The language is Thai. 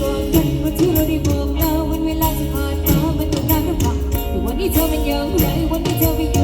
บอกกันว่าที่เราได้บอกเาวันเวลาที่ผ่านมามันต้อนานหรือเปล่าหรืวันนี้เธอเป็นอย่างไรวันนี้เธอไปอยู่